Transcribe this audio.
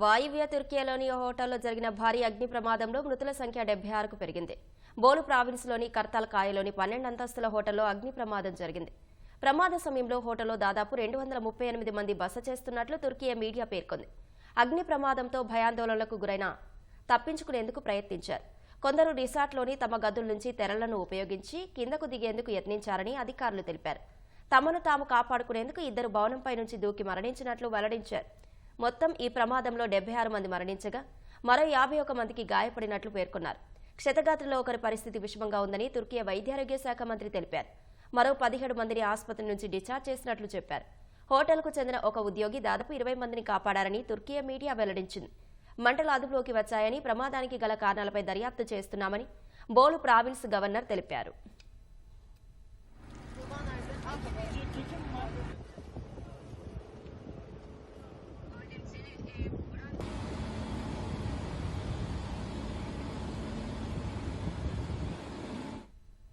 వాయువ్య తుర్కియాలోని హోటల్లో జరిగిన భారీ అగ్ని ప్రమాదంలో మృతుల సంఖ్య డెబ్బై ఆరుకు పెరిగింది. బోలు ప్రావిన్స్లోని కర్తాల్ కాయలోని పన్నెండు అంతస్తుల హోటల్లో అగ్ని ప్రమాదం జరిగింది. ప్రమాద సమయంలో హోటల్లో దాదాపు రెండు వందల ముప్పై ఎనిమిది మంది బస చేస్తున్నట్లు తుర్కియా మీడియా పేర్కొంది. అగ్ని ప్రమాదంతో భయాందోళనలకు గురైన తప్పించుకునేందుకు ప్రయత్నించారు. కొందరు రిసార్ట్లోని తమ గదుల నుంచి తెరలను ఉపయోగించి కిందకు దిగేందుకు యత్నించారని అధికారులు తెలిపారు. తమను తాము కాపాడుకునేందుకు ఇద్దరు భవనంపై నుంచి దూకి మరణించినట్లు వెల్లడించారు. మొత్తం ఈ ప్రమాదంలో డెబ్బై ఆరు మంది మరణించగా మరో యాభై ఒక మందికి గాయపడినట్లు పేర్కొన్నారు. క్షతగాత్రలో ఒకరి పరిస్థితి విషమంగా ఉందని తుర్కీ వైద్యారోగ్య శాఖ మంత్రి తెలిపారు. మరో పదిహేడు మందిని ఆసుపత్రి నుంచి డిశ్చార్జ్ చేసినట్లు చెప్పారు. హోటల్కు చెందిన ఒక ఉద్యోగి దాదాపు ఇరవై మందిని కాపాడారని తుర్కియా మీడియా వెల్లడించింది. మంటలు అదుపులోకి వచ్చాయని ప్రమాదానికి గల కారణాలపై దర్యాప్తు చేస్తున్నామని బోలు ప్రావిన్స్ గవర్నర్ తెలిపారు.